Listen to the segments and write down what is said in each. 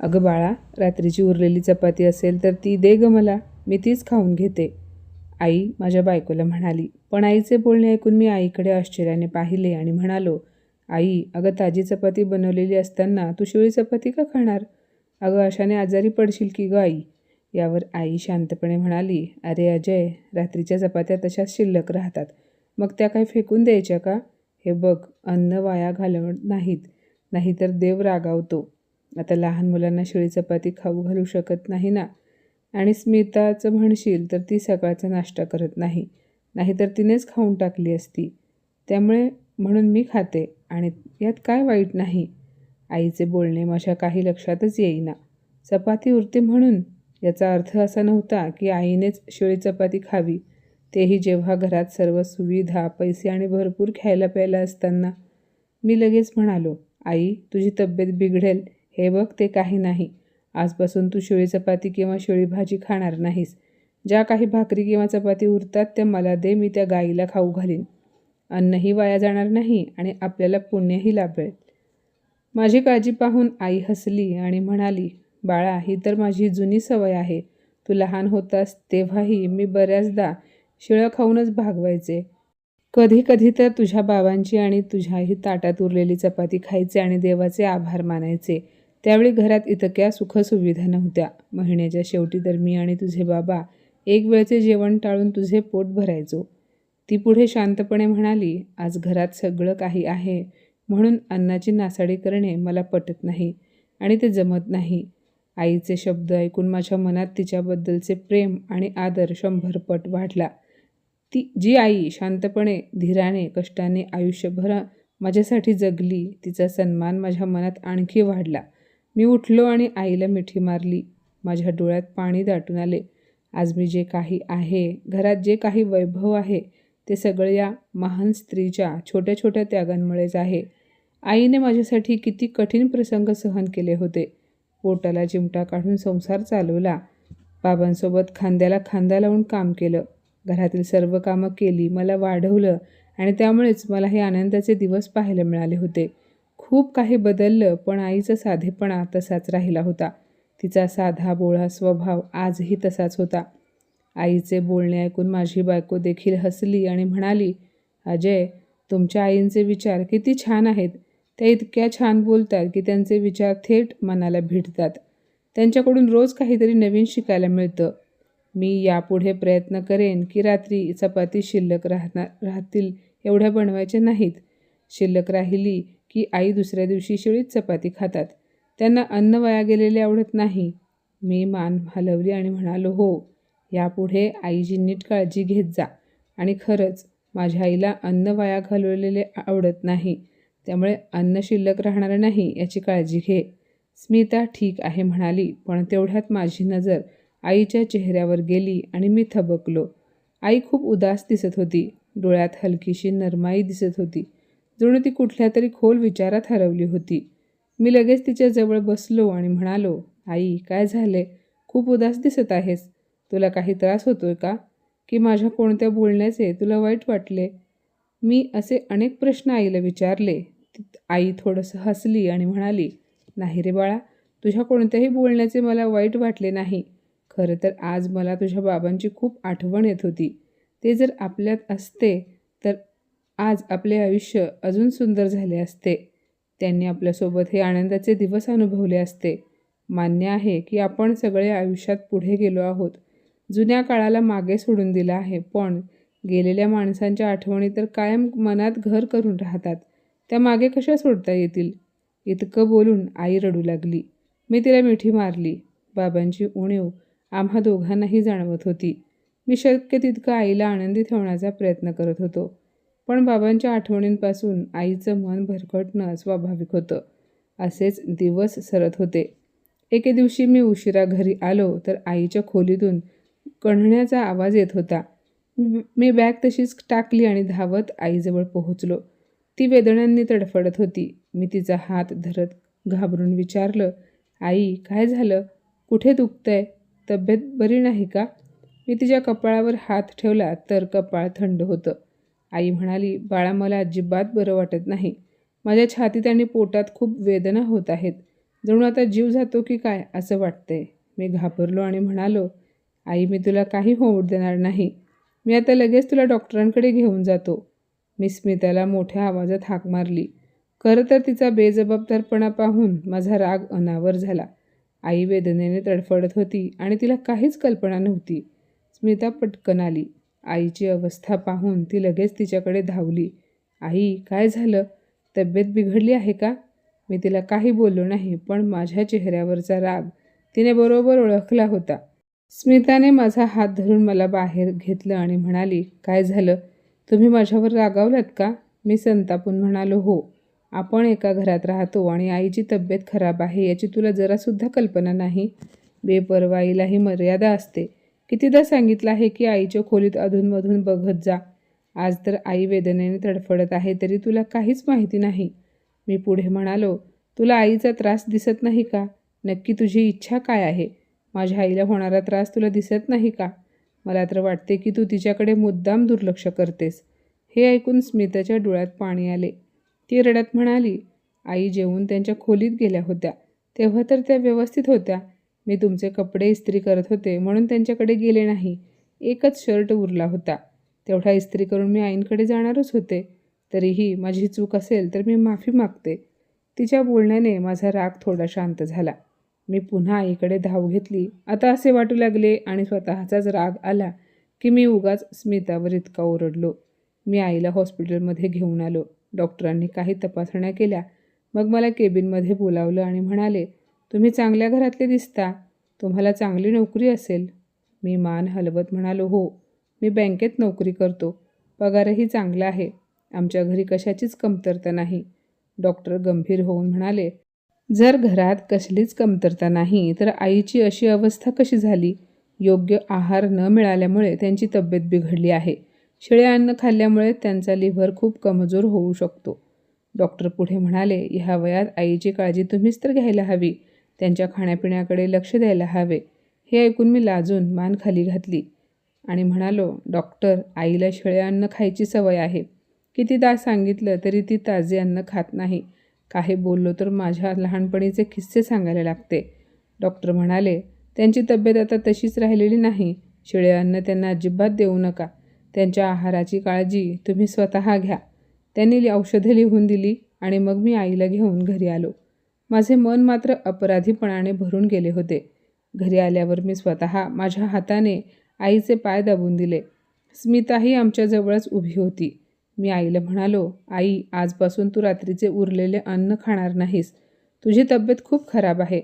अगं बाळा रात्रीची उरलेली चपाती असेल तर ती दे ग मला मी तीच खाऊन घेते. आई माझ्या बायकोला म्हणाली पण आईचे बोलणे ऐकून मी आईकडे आश्चर्याने पाहिले आणि म्हणालो आई अगं ताजी चपाती बनवलेली असताना तू शिळी चपाती का खाणार? अगं अशाने आजारी पडशील की ग आई? यावर आई शांतपणे म्हणाली अरे अजय रात्रीच्या चपात्या तशाच शिल्लक राहतात. मग त्या काही फेकून द्यायच्या का? हे बघ अन्न वाया घालवत नाहीत. नाहीतर देव रागावतो. आता लहान मुलांना शिळी चपाती खाऊ घालू शकत नाही ना? आणि स्मिताचं म्हणशील तर ती सकाळचा नाश्ता करत नाही. नाहीतर तिनेच खाऊन टाकली असती. त्यामुळे म्हणून मी खाते. आणि यात काय वाईट नाही? आईचे बोलणे माझ्या काही लक्षातच येईना. चपाती उरते म्हणून? याचा अर्थ असा नव्हता की आईनेच शिळी चपाती खावी. तेही जेव्हा घरात सर्व सुविधा पैसे आणि भरपूर खायला प्यायला असताना. मी लगेच म्हणालो आई तुझी तब्येत बिघडेल. हे बघ ते काही नाही. आजपासून तू शिळी चपाती किंवा शिळी भाजी खाणार नाहीस. ज्या काही भाकरी किंवा चपाती उरतात त्या मला दे मी त्या गाईला खाऊ घालीन. अन्नही वाया जाणार नाही आणि आपल्याला पुण्यही लाभेल. माझी काळजी पाहून आई हसली आणि म्हणाली बाळा ही तर माझी जुनी सवय आहे. तू लहान होतास तेव्हाही मी बऱ्याचदा शिळं खाऊनच भागवायचे. कधी कधी तर तुझ्या बाबांची आणि तुझ्याही ताटात उरलेली चपाती खायचे आणि देवाचे आभार मानायचे. त्यावेळी घरात इतक्या सुखसुविधा नव्हत्या महिन्याच्या शेवटी तर मी आणि तुझे बाबा एक वेळचे जेवण टाळून तुझे पोट भरायचो. ती पुढे शांतपणे म्हणाली आज घरात सगळं काही आहे. म्हणून अन्नाची नासाडी करणे मला पटत नाही आणि ते जमत नाही. आईचे शब्द ऐकून माझ्या मनात तिच्याबद्दलचे प्रेम आणि आदर शंभरपट वाढला. ती जी आई शांतपणे धीराने कष्टाने आयुष्यभर माझ्यासाठी जगली तिचा सन्मान माझ्या मनात आणखी वाढला. मी उठलो आणि आईला मिठी मारली. माझ्या डोळ्यात पाणी दाटून आले. आज मी जे काही आहे घरात जे काही वैभव आहे ते सगळं या महान स्त्रीच्या छोट्या छोट्या त्यागांमुळेच आहे. आईने माझ्यासाठी किती कठीण प्रसंग सहन केले होते. पोटाला चिमटा काढून संसार चालवला. बाबांसोबत खांद्याला खांदा लावून काम केलं. घरातील सर्व कामं केली मला वाढवलं आणि त्यामुळेच मला हे आनंदाचे दिवस पाहायला मिळाले होते. खूप काही बदललं पण आईचा साधेपणा तसाच राहिला होता. तिचा साधा बोळा स्वभाव आजही तसाच होता. आईचे बोलणे ऐकून माझी बायको देखील हसली आणि म्हणाली अजय तुमच्या आईंचे विचार किती छान आहेत. त्या इतक्या छान बोलतात की त्यांचे विचार थेट मनाला भिडतात. त्यांच्याकडून रोज काहीतरी नवीन शिकायला मिळतं. मी यापुढे प्रयत्न करेन की रात्री चपाती शिल्लक राहणार राहतील एवढ्या बनवायच्या नाहीत. शिल्लक राहिली की आई दुसऱ्या दिवशी शिळीच चपाती खातात. त्यांना अन्न वाया गेलेले आवडत नाही. मी मान हलवली आणि म्हणालो हो यापुढे आईची नीट काळजी घेत जा. आणि खरंच माझ्या आईला अन्न वाया घालवलेले आवडत नाही. त्यामुळे अन्न शिल्लक राहणार नाही याची काळजी घे. स्मिता ठीक आहे म्हणाली पण तेवढ्यात माझी नजर आईच्या चेहऱ्यावर गेली आणि मी थबकलो. आई खूप उदास दिसत होती. डोळ्यात हलकीशी नरमाई दिसत होती. जणू ती कुठल्या तरी खोल विचारात हरवली होती. मी लगेच तिच्या जवळ बसलो आणि म्हणालो आई काय झालंय? खूप उदास दिसत आहेस. तुला काही त्रास होतोय का? की माझ्या कोणत्या बोलण्याचे तुला वाईट वाटले? मी असे अनेक प्रश्न आईला विचारले. आई थोडंसं हसली आणि म्हणाली नाही रे बाळा तुझ्या कोणत्याही बोलण्याचे मला वाईट वाटले नाही. खरं तर आज मला तुझ्या बाबांची खूप आठवण येत होती. ते जर आपल्यात असते तर आज आपले आयुष्य अजून सुंदर झाले असते. त्यांनी आपल्यासोबत हे आनंदाचे दिवस अनुभवले असते. मान्य आहे की आपण सगळे आयुष्यात पुढे गेलो आहोत. जुन्या काळाला मागे सोडून दिलं आहे पण गेलेल्या माणसांच्या आठवणी तर कायम मनात घर करून राहतात. त्या मागे कशा सोडता येतील? इतकं बोलून आई रडू लागली. मी तिला मिठी मारली. बाबांची उणीव आम्हा दोघांनाही जाणवत होती. मी शक्य तितकं आईला आनंदी ठेवण्याचा प्रयत्न करत होतो. पण बाबांच्या आठवणींपासून आईचं मन भरकटणं स्वाभाविक होतं. असेच दिवस सरत होते. एके दिवशी मी उशिरा घरी आलो तर आईच्या खोलीतून कणण्याचा आवाज येत होता. मी बॅग तशीच टाकली आणि धावत आईजवळ पोहोचलो. ती वेदनांनी तडफडत होती. मी तिचा हात धरत घाबरून विचारलं आई काय झालं? कुठे दुखतंय? तब्येत बरी नाही का? मी तिच्या कपाळावर हात ठेवला तर कपाळ थंड होतं. आई म्हणाली बाळा मला अजिबात बरं वाटत नाही. माझ्या छातीत आणि पोटात खूप वेदना होत आहेत. जणू आता जीव जातो की काय असं वाटतंय. मी घाबरलो आणि म्हणालो आई मी तुला काही होऊ देणार नाही. मी आता लगेच तुला डॉक्टरांकडे घेऊन जातो. मी स्मिताला मोठ्या आवाजात हाक मारली. खरं तर तिचा बेजबाबदारपणा पाहून माझा राग अनावर झाला. आई वेदनेने तडफडत होती आणि तिला काहीच कल्पना नव्हती. स्मिता पटकन आली. आईची अवस्था पाहून ती लगेच तिच्याकडे धावली. आई काय झालं? तब्येत बिघडली आहे का? मी तिला काही बोललो नाही पण माझ्या चेहऱ्यावरचा राग तिने बरोबर ओळखला होता. स्मिताने माझा हात धरून मला बाहेर घेतलं आणि म्हणाली काय झालं? तुम्ही माझ्यावर रागावलात का? मी संतापून म्हणालो हो आपण एका घरात राहतो आणि आईची तब्येत खराब आहे याची तुला जरासुद्धा कल्पना नाही? बेपरवाईलाही मर्यादा असते. कितीदा सांगितलं आहे की आईच्या खोलीत अधूनमधून बघत जा. आज तर आई वेदनेने तडफडत आहे तरी तुला काहीच माहिती नाही. मी पुढे म्हणालो तुला आईचा त्रास दिसत नाही का? नक्की तुझी इच्छा काय आहे? माझ्या आईला होणारा त्रास तुला दिसत नाही का? मला तर वाटते की तू तिच्याकडे मुद्दाम दुर्लक्ष करतेस. हे ऐकून स्मिताच्या डोळ्यात पाणी आले. ती रडत म्हणाली आई जेवून त्यांच्या खोलीत गेल्या होत्या. तेव्हा तर त्या व्यवस्थित होत्या. मी तुमचे कपडे इस्त्री करत होते म्हणून त्यांच्याकडे गेले नाही. एकच शर्ट उरला होता. तेवढा इस्त्री करून मी आईंकडे जाणारच होते. तरीही माझी चूक असेल तर मी माफी मागते. तिच्या बोलण्याने माझा राग थोडा शांत झाला. मी पुन्हा आईकडे धाव घेतली. आता असे वाटू लागले आणि स्वतःचाच राग आला की मी उगाच स्मितावर इतका ओरडलो. मी आईला हॉस्पिटलमध्ये घेऊन आलो. डॉक्टरांनी काही तपासण्या केल्या. मग मला केबिनमध्ये बोलावलं आणि म्हणाले तुम्ही चांगल्या घरातले दिसता. तुम्हाला चांगली नोकरी असेल. मी मान हलवत म्हणालो हो मी बँकेत नोकरी करतो. पगारही चांगला आहे. आमच्या घरी कशाचीच कमतरता नाही. डॉक्टर गंभीर होऊन म्हणाले जर घरात कसलीच कमतरता नाही तर आईची अशी अवस्था कशी झाली? योग्य आहार न मिळाल्यामुळे त्यांची तब्येत बिघडली आहे. शिळे अन्न खाल्ल्यामुळे त्यांचा लिव्हर खूप कमजोर होऊ शकतो. डॉक्टर पुढे म्हणाले ह्या वयात आईची काळजी तुम्हीच तर घ्यायला हवी. त्यांच्या खाण्यापिण्याकडे लक्ष द्यायला हवे हे ऐकून मी लाजून मान खाली घातली आणि म्हणालो डॉक्टर आईला शेळे अन्न खायची सवय आहे. कितीदा सांगितलं तरी ती ताजे अन्न खात नाही. काही बोललो तर माझ्या लहानपणीचे किस्से सांगायला लागते. डॉक्टर म्हणाले त्यांची तब्येत आता तशीच राहिलेली नाही. शेळे अन्न त्यांना अजिबात देऊ नका. त्यांच्या आहाराची काळजी तुम्ही स्वतः घ्या. त्यांनी औषधे लिहून दिली आणि मग मी आईला घेऊन घरी आलो. माझे मन मात्र अपराधीपणाने भरून गेले होते. घरी आल्यावर मी स्वतः माझ्या हाताने आईचे पाय दाबून दिले. स्मिताही आमच्याजवळच उभी होती. मी आईला म्हणालो आई आजपासून तू रात्रीचे उरलेले अन्न खाणार नाहीस. तुझी तब्येत खूप खराब आहे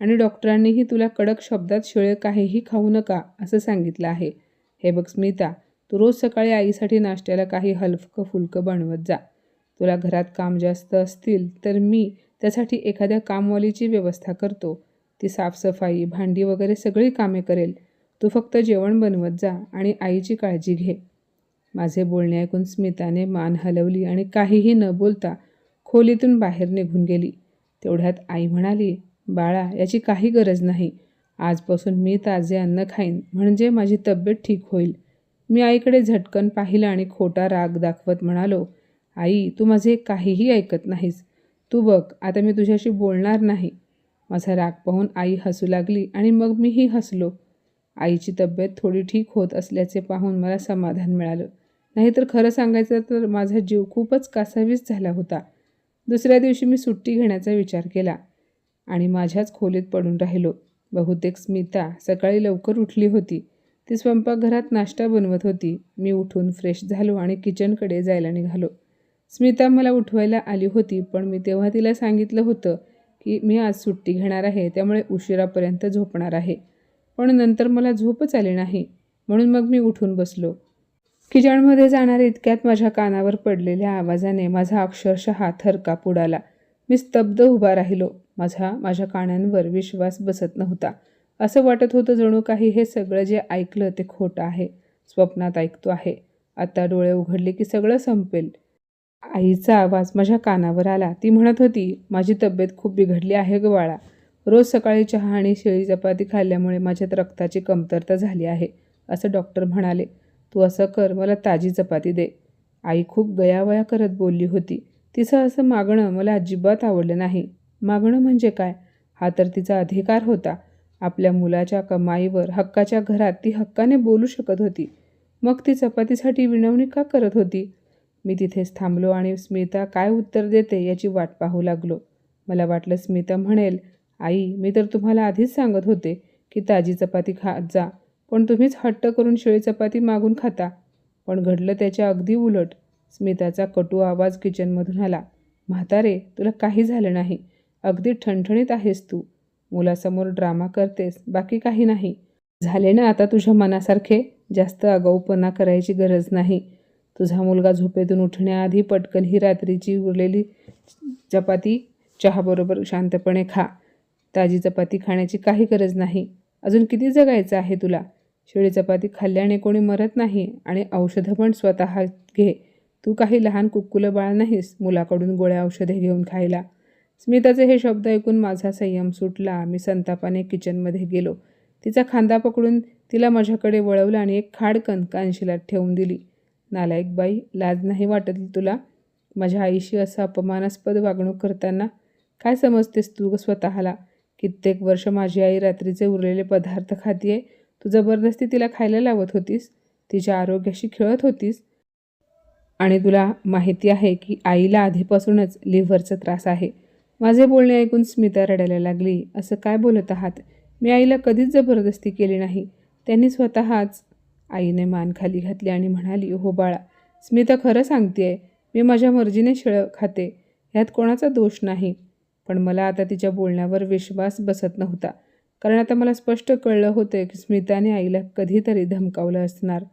आणि डॉक्टरांनीही तुला कडक शब्दात शिळे काहीही खाऊ नका असं सांगितलं आहे. हे बघ स्मिता तू रोज सकाळी आईसाठी नाश्त्याला काही हलकं फुलकं बनवत जा. तुला घरात काम जास्त असतील तर मी त्यासाठी एखाद्या कामवालीची व्यवस्था करतो. ती साफसफाई भांडी वगैरे सगळी कामे करेल. तू फक्त जेवण बनवत जा आणि आईची काळजी घे. माझे बोलणे ऐकून स्मिताने मान हलवली आणि काहीही न बोलता खोलीतून बाहेर निघून गेली. तेवढ्यात आई म्हणाली बाळा याची काही गरज नाही. आजपासून मी ताजे अन्न खाईन म्हणजे माझी तब्येत ठीक होईल. मी आईकडे झटकन पाहिलं आणि खोटा राग दाखवत म्हणालो आई तू माझे काहीही ऐकत नाहीस. तू बघ आता मी तुझ्याशी बोलणार नाही. माझा राग पाहून आई हसू लागली आणि मग मीही हसलो. आईची तब्येत थोडी ठीक होत असल्याचे पाहून मला समाधान मिळालं. नाहीतर खरं सांगायचं तर माझा जीव खूपच कासावीस झाला होता. दुसऱ्या दिवशी मी सुट्टी घेण्याचा विचार केला आणि माझ्याच खोलीत पडून राहिलो. बहुतेक स्मिता सकाळी लवकर उठली होती. ती स्वयंपाकघरात नाश्ता बनवत होती. मी उठून फ्रेश झालो आणि किचनकडे जायला निघालो. स्मिता मला उठवायला आली होती पण मी तेव्हा तिला सांगितलं होतं की मी आज सुट्टी घेणार आहे त्यामुळे उशिरापर्यंत झोपणार आहे. पण नंतर मला झोपच आली नाही म्हणून मग मी उठून बसलो. किचनमध्ये जाणाऱ्या इतक्यात माझ्या कानावर पडलेल्या आवाजाने माझा अक्षरशः थरकाप उडाला. मी स्तब्ध उभा राहिलो. माझा माझ्या कानांवर विश्वास बसत नव्हता. असं वाटत होतं जणू काही हे सगळं जे ऐकलं ते खोटं आहे स्वप्नात ऐकतो आहे. आता डोळे उघडले की सगळं संपेल. आईचा आवाज माझ्या कानावर आला. ती म्हणत होती माझी तब्येत खूप बिघडली आहे ग बाळा. रोज सकाळी चहा आणि शेळी चपाती खाल्ल्यामुळे माझ्यात रक्ताची कमतरता झाली आहे असं डॉक्टर म्हणाले. तू असं कर मला ताजी चपाती दे. आई खूप गयावया करत बोलली होती. तिचं असं मागणं मला अजिबात आवडलं नाही. मागणं म्हणजे काय? हा तर तिचा अधिकार होता. आपल्या मुलाच्या कमाईवर हक्काच्या घरात ती हक्काने बोलू शकत होती. मग ती चपातीसाठी विनवणी का करत होती? मी तिथेच थांबलो आणि स्मिता काय उत्तर देते याची वाट पाहू लागलो. मला वाटलं स्मिता म्हणेल आई मी तर तुम्हाला आधीच सांगत होते की ताजी चपाती खात जा पण तुम्हीच हट्ट करून शिळी चपाती मागून खाता. पण घडलं त्याच्या अगदी उलट. स्मिताचा कटू आवाज किचनमधून आला म्हातारे तुला काही झालं नाही. अगदी ठणठणीत आहेस तू. मुलासमोर ड्रामा करतेस बाकी काही नाही. झाले ना आता तुझ्या मनासारखे? जास्त आगाऊपणा करायची गरज नाही. तुझा मुलगा झोपेतून उठण्याआधी पटकन ही रात्रीची उरलेली चपाती चहाबरोबर शांतपणे खा. ताजी चपाती खाण्याची काही गरज नाही. अजून किती जगायचं आहे तुला? शिळी चपाती खाल्ल्याने कोणी मरत नाही आणि औषधं पण स्वतः घे. तू काही लहान कुक्कुलं बाळ नाहीस मुलाकडून गोळ्या औषधे घेऊन खायला. स्मिताचे हे शब्द ऐकून माझा संयम सुटला. मी संतापाने किचनमध्ये गेलो. तिचा खांदा पकडून तिला माझ्याकडे वळवलं आणि एक खाडकन कानशिलात ठेवून दिली. नालायक बाई लाज नाही वाटत तुला? माझ्या आईशी असं अपमानास्पद वागणूक करताना काय समजतेस तू स्वतःला? कित्येक वर्ष माझी आई रात्रीचे उरलेले पदार्थ खातीये. तू जबरदस्ती तिला खायला लावत होतीस? तिच्या आरोग्याशी खेळत होतीस? आणि तुला माहिती आहे की आईला आधीपासूनच लिव्हरचा त्रास आहे. माझे बोलणे ऐकून स्मिता रडायला लागली. असं काय बोलत आहात? मी आईला कधीच जबरदस्ती केली नाही. त्यांनी स्वतःच आईने मान खाली घातली आणि म्हणाली हो बाळा स्मिता खरं सांगतेय मी माझ्या मर्जीने शिळं खाते ह्यात कोणाचा दोष नाही. पण मला आता तिच्या बोलण्यावर विश्वास बसत नव्हता. कारण आता मला स्पष्ट कळलं होतं की स्मिताने आईला कधीतरी धमकावलं असणार.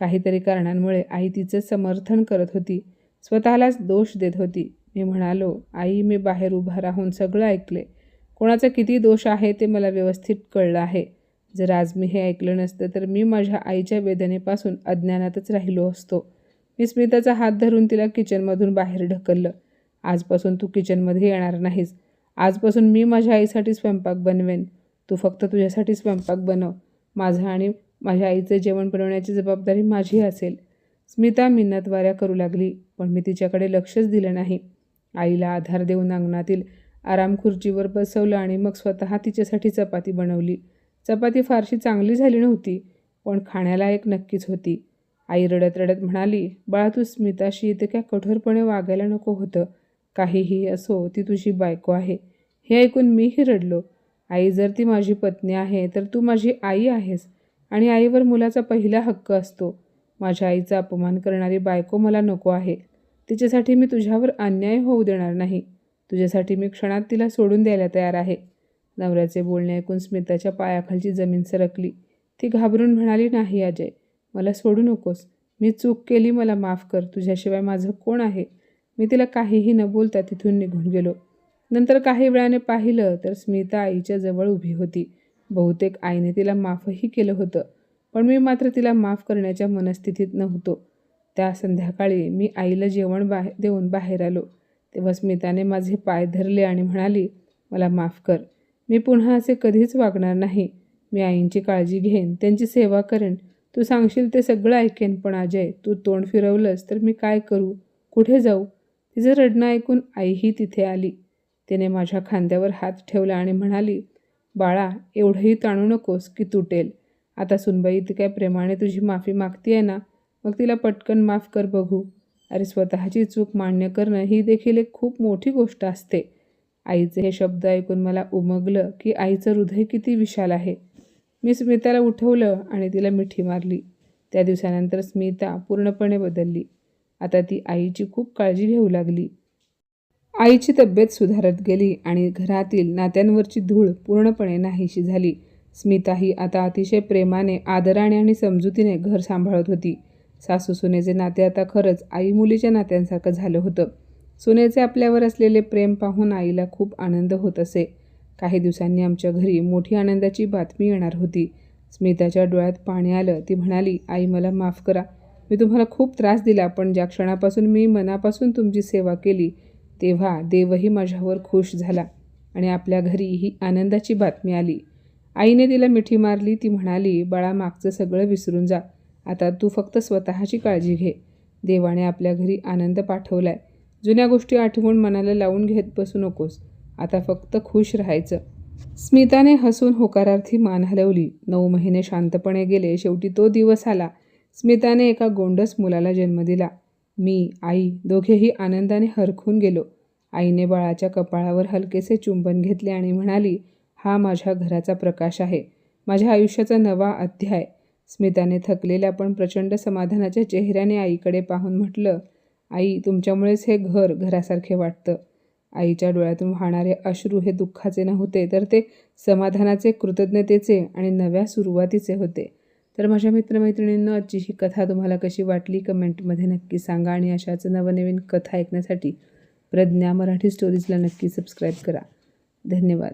काहीतरी कारणांमुळे आई तिचं समर्थन करत होती. स्वतःलाच दोष देत होती. मी म्हणालो आई मी बाहेर उभा राहून सगळं ऐकले. कोणाचा किती दोष आहे ते मला व्यवस्थित कळलं आहे. जर आज मी हे ऐकलं नसतं तर मी माझ्या आईच्या वेदनेपासून अज्ञानातच राहिलो असतो. मी स्मिताचा हात धरून तिला किचनमधून बाहेर ढकललं. आजपासून तू किचनमध्ये येणार नाहीस. आजपासून मी माझ्या आईसाठी स्वयंपाक बनवेन. तू फक्त तुझ्यासाठी स्वयंपाक बनव. माझं आणि माझ्या आईचं जेवण बनवण्याची जबाबदारी माझी असेल. स्मिता मिन्नतवाऱ्या करू लागली पण मी तिच्याकडे लक्षच दिलं नाही. आईला आधार देऊन अंगणातील आराम खुर्चीवर बसवलं आणि मग स्वतः तिच्यासाठी चपाती बनवली. चपाती फारशी चांगली झाली नव्हती पण खाण्याला एक नक्कीच होती. आई रडत रडत म्हणाली बाळा तू स्मिताशी इतक्या कठोरपणे वागायला नको होतं. काहीही असो ती तुझी बायको आहे. हे ऐकून मीही रडलो. आई जर ती माझी पत्नी आहे तर तू माझी आई आहेस आणि आईवर मुलाचा पहिला हक्क असतो. माझ्या आईचा अपमान करणारी बायको मला नको आहे. तिच्यासाठी मी तुझ्यावर अन्याय होऊ देणार नाही. तुझ्यासाठी मी क्षणात तिला सोडून द्यायला तयार आहे. नवऱ्याचे बोलणे ऐकून स्मिताच्या पायाखालची जमीन सरकली. ती घाबरून म्हणाली नाही अजय मला सोडू नकोस. मी चूक केली मला माफ कर. तुझ्याशिवाय माझं कोण आहे? मी तिला काहीही न बोलता तिथून निघून गेलो. नंतर काही वेळाने पाहिलं तर स्मिता आईच्या जवळ उभी होती. बहुतेक आईने तिला माफही केलं होतं पण मी मात्र तिला माफ करण्याच्या मनस्थितीत नव्हतो. त्या संध्याकाळी मी आईला जेवण बाहेर देऊन बाहेर आलो. तेव्हा स्मिताने माझे पाय धरले आणि म्हणाली मला माफ कर. मी पुन्हा असे कधीच वागणार नाही. मी आईंची काळजी घेईन त्यांची सेवा करेन. तू सांगशील ते सगळं ऐकेन पण अजय तू तोंड फिरवलंस तर मी काय करू? कुठे जाऊ? तिचं रडणं ऐकून आईही तिथे आली. तिने माझ्या खांद्यावर हात ठेवला आणि म्हणाली बाळा एवढंही ताणू नकोस की तुटेल. आता सुनबाई ती काय प्रेमाने तुझी माफी मागती आहे ना मग तिला पटकन माफ कर बघू. अरे स्वतःची चूक मान्य करणं ही देखील एक खूप मोठी गोष्ट असते. आईचे हे शब्द ऐकून मला उमगलं की आईचं हृदय किती विशाल आहे. मी स्मिताला उठवलं आणि तिला मिठी मारली. त्या दिवसानंतर स्मिता पूर्णपणे बदलली. आता ती आईची खूप काळजी घेऊ लागली. आईची तब्येत सुधारत गेली आणि घरातील नात्यांवरची धूळ पूर्णपणे नाहीशी झाली. स्मिता ही आता अतिशय प्रेमाने आदराने आणि समजुतीने घर सांभाळत होती. सासू सुनेचे नाते आता खरंच आई मुलीच्या नात्यांसारखं झालं होतं. सुनेचे आपल्यावर असलेले प्रेम पाहून आईला खूप आनंद होत असे. काही दिवसांनी आमच्या घरी मोठी आनंदाची बातमी येणार होती. स्मिताच्या डोळ्यात पाणी आलं. ती म्हणाली आई मला माफ करा. मी तुम्हाला खूप त्रास दिला पण ज्या क्षणापासून मी मनापासून तुमची सेवा केली तेव्हा देवही माझ्यावर खुश झाला आणि आपल्या घरी ही आनंदाची बातमी आली. आईने तिला मिठी मारली. ती म्हणाली बाळा मागचं सगळं विसरून जा. आता तू फक्त स्वतःची काळजी घे. देवाने आपल्या घरी आनंद पाठवलाय. जुन्या गोष्टी आठवून मनाला लावून घेत बसू नकोस. आता फक्त खुश राहायचं. स्मिताने हसून होकारार्थी मान हलवली. नऊ महिने शांतपणे गेले. शेवटी तो दिवस आला. स्मिताने एका गोंडस मुलाला जन्म दिला. मी आई दोघेही आनंदाने हरखून गेलो. आईने बाळाच्या कपाळावर हलकेसे चुंबन घेतले आणि म्हणाली हा माझ्या घराचा प्रकाश आहे. माझ्या आयुष्याचा नवा अध्याय. स्मिताने थकलेल्या पण प्रचंड समाधानाच्या चेहऱ्याने आईकडे पाहून म्हटलं आई तुमच्यामुळेच हे घर घरासारखे वाटतं. आईच्या डोळ्यातून वाहणारे अश्रू हे दुःखाचे नव्हते तर ते समाधानाचे कृतज्ञतेचे आणि नव्या सुरुवातीचे होते. तर माझ्या मित्रमैत्रिणींना आजची ही कथा तुम्हाला कशी वाटली कमेंटमध्ये नक्की सांगा आणि अशाच नवनवीन कथा ऐकण्यासाठी प्रज्ञा मराठी स्टोरीजला नक्की सबस्क्राईब करा. धन्यवाद.